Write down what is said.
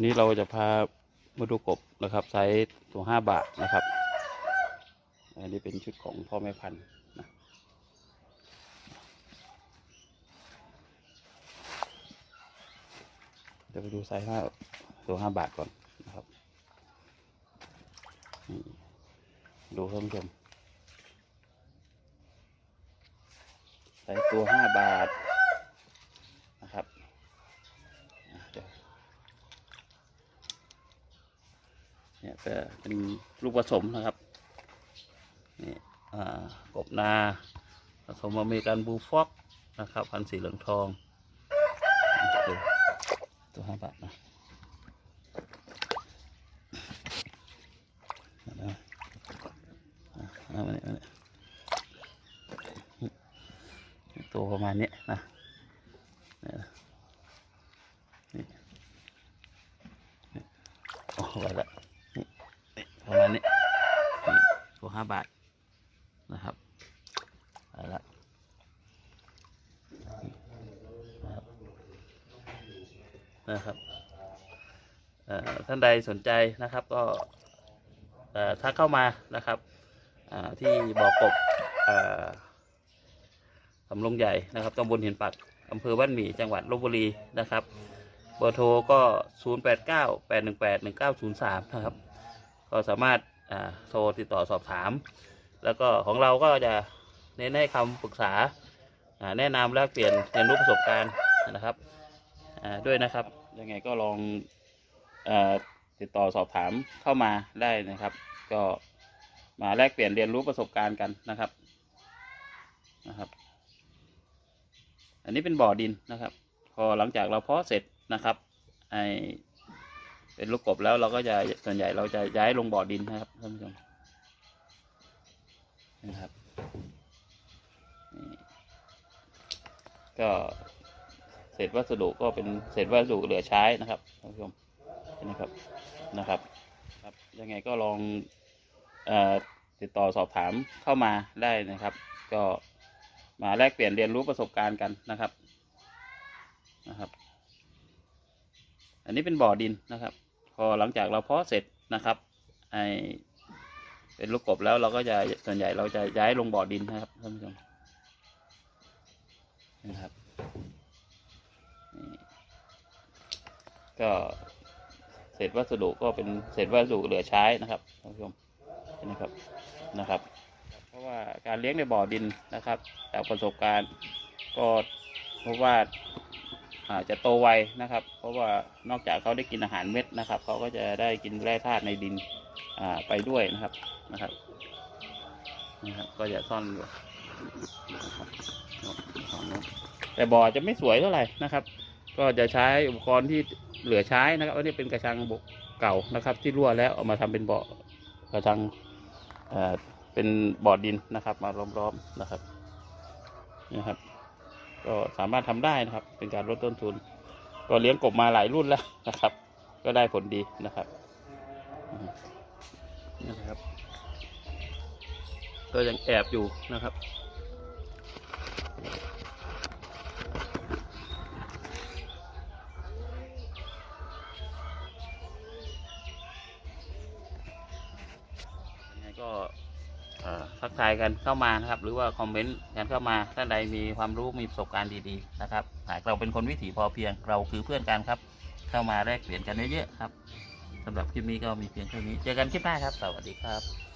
วันนี้เราจะพามาดูกบนะครับไซส์ตัวห้าบาทนะครับ อันนี้เป็นชุดของพ่อแม่พันธุ์นะเดี๋ยวไปดูไซส์ห้าตัวห้าบาทก่อนนะครับดูท่านผู้ชมไซส์ตัวห้าบาทนะครับอะเดี๋ยว เนี่ยเป็นลูกผสมนะครับนี่กบนาผสมอเมริกันบูฟ็อกนะครับพันสีเหลืองทอง ตัวห้าบาทนะเอานะตัวประมาณนี้นะนี่นี่โอ้ไว้ละนี่นี่ประมาณนี้นี่ตัว ห้าบาทนะครับเอาละนะครับท่านใดสนใจนะครับก็ถ้าเข้ามานะครับที่บ่อกบสำโรงใหญ่นะครับตำบลหินปักอำเภอบ้านหมี่จังหวัดลบบุรีนะครับเบอร์โทรก็ 0 8 9 8 1 8 1 9 0 3 นะครับ ก็สามารถ โทรติดต่อสอบถาม แล้วก็ของเราก็จะเน้นให้คำปรึกษาแนะนำแลกเปลี่ยนเรียนรู้ประสบการณ์นะครับด้วยนะครับยังไงก็ลองอติดต่อสอบถามเข้ามาได้นะครับ ก็มาแลกเปลี่ยนเรียนรู้ประสบการณ์กันนะครับนะครับ อันนี้เป็นบ่อดินนะครับ พอหลังจากเราเพาะเสร็จนะครับไอ เป็นลูกกบแล้วเราก็จะส่วนใหญ่เราจะย้ายลงบ่อดินนะครับท่านผู้ชมนะครับก็เศษวัสดุก็เป็นเศษวัสดุเหลือใช้นะครับท่านผู้ชมนะครับนะครับครับ ยังไงก็ลองอติดต่อสอบถามเข้ามาได้นะครับ ก็มาแลกเปลี่ยนเรียนรู้ประสบการณ์กันนะครับนะครับ อันนี้เป็นบ่อดินนะครับ อหลังจากเราเพาะเสร็จนะครับไอเป็นลูกกบแล้วเราก็จะส่วนใหญ่เราจะย้ายลงบ่อดินนะครับท่านผู้ชมนะครับก็เศษวัสดุก็เป็นเศษวัสดุเหลือใช้นะครับท่านผู้ชมนะครับนะครับ เพราะว่าการเลี้ยงในบ่อดินนะครับ จากประสบการณ์ก็พบว่า จะโตไวนะครับ เพราะว่านอกจากเขาได้กินอาหารเม็ดนะครับเขาก็จะได้กินแร่ธาตุในดินไปด้วยนะครับนะครับนะครับ ก็จะซ่อนอยู่แต่บ่อจะไม่สวยเท่าไหร่นะครับ ก็จะใช้อุปกรณ์ที่เหลือใช้นะครับอันนี้เป็นกระชังบกเก่านะครับ ที่รั่วแล้วเอามาทำเป็นบ่อกระชังเอ่อเป็นบ่อดินนะครับ มาล้อมๆนะครับนะครับ ก็สามารถทำได้นะครับ เป็นการลดต้นทุน ก็เลี้ยงกบมาหลายรุ่นแล้วนะครับ ก็ได้ผลดีนะครับนะครับ ก็ยังแอบอยู่นะครับก็ ทักทายกันเข้ามานะครับ หรือว่าคอมเมนต์กันเข้ามาท่านใดมีความรู้มีประสบการณ์ดีๆนะครับหากเราเป็นคนวิถีพอเพียงเราคือเพื่อนกันครับ เข้ามาแลกเปลี่ยนกันเยอะๆครับสำหรับคลิปนี้ก็มีเพียงเท่านี้ เจอกันคลิปหน้าครับ สวัสดีครับ